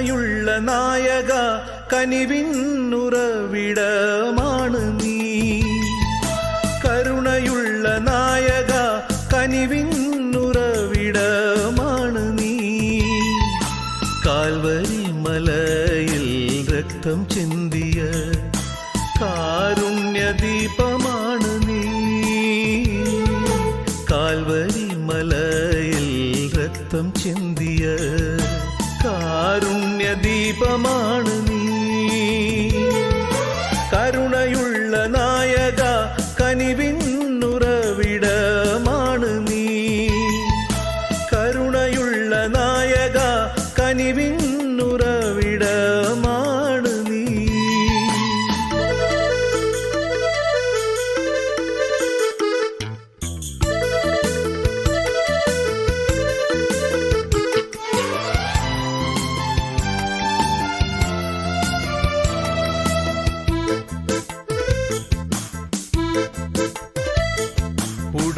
കരുണയുള്ള നായക കനിവിന്നുറവിടമാണ് നീ. കരുണയുള്ള നായക കനിവിന്നുറവിടമാണ് നീ. കാൽവരി മലയിൽ രക്തം ചിന്തിയ കാരുണ്യദീപമാണ് നീ. കാൽവരി മലയിൽ രക്തം ചിന്തിയ കാരുണ്യദീപമാണ് നീ. കരുണയുള്ള നായക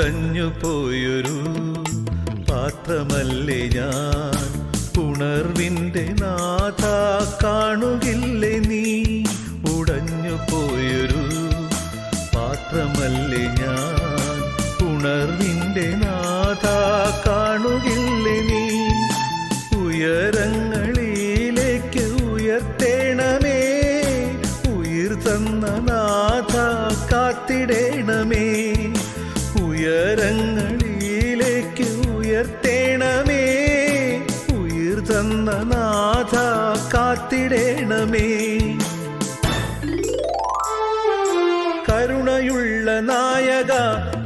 ഉടഞ്ഞു പോയൊരു പാത്രമല്ലേ ഞാൻ? ഉണർവിന്റെ നാഥ കാണുകില്ലേ നീ? ഉടഞ്ഞു പോയൊരു പാത്രമല്ലേ ഞാൻ? ഉണർവിന്റെ നാഥ കാണുകില്ലേ നീ? ഉയരങ്ങളിലേക്ക് ഉയർത്തേണമേ. ഉയിർ തന്ന നാഥ കാത്തിടേണമേ ഉയർത്തേണമേ. ഉയിർ തന്ന നാഥ കാത്തിടേണമേ. കരുണയുള്ള നായക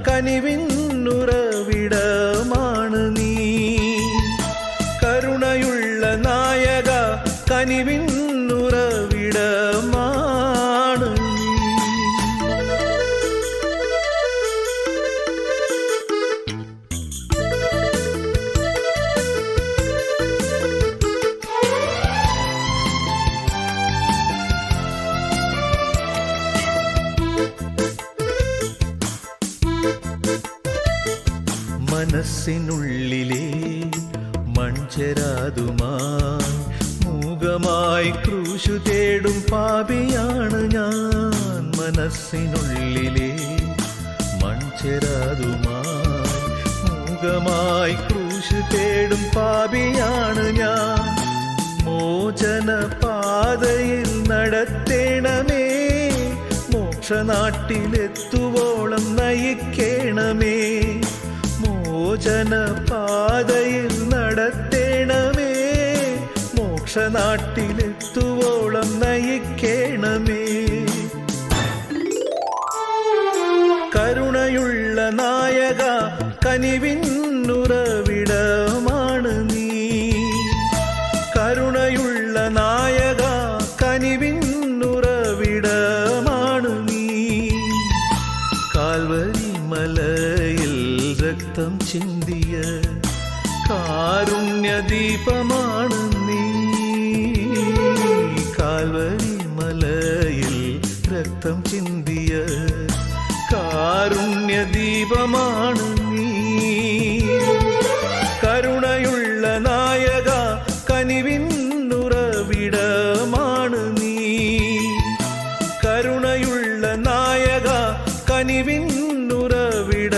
കനിവിന്നുറവിടമാണ് നീ. കരുണയുള്ള നായക കനിവിന്നുറവിടമാണ് മനസ്സിനുള്ളിലെ മൺചരാതുമാ. മൂകമായി ക്രൂശു തേടും പാപിയാണ് ഞാൻ. മനസ്സിനുള്ളിലെ മൺചരാതുമാ. മൂകമായി ക്രൂശു തേടും പാപിയാണ് ഞാൻ. മോചന പാതയിൽ നടത്തേണമേ. മോക്ഷനാട്ടിലെത്തുവോളം നയിക്കേണമേ. മോചന പാതയിൽ നടത്തേണമേ. മോക്ഷനാട്ടിലെത്തുവോളം നയിക്കേണമേ. കരുണയുള്ള നായക കനിവിന്നുറവിടമാണ് രക്തം ചിന്തിയ കാരുണ്യദീപമാണ് നീ. കാൽവരി മലയിൽ രക്തം ചിന്തിയ കാരുണ്യദീപമാണ് നീ. കരുണയുള്ള നായക കനിവിന്നുറവിടമാണ് നീ. കരുണയുള്ള നായക കനിവിന്നുറവിട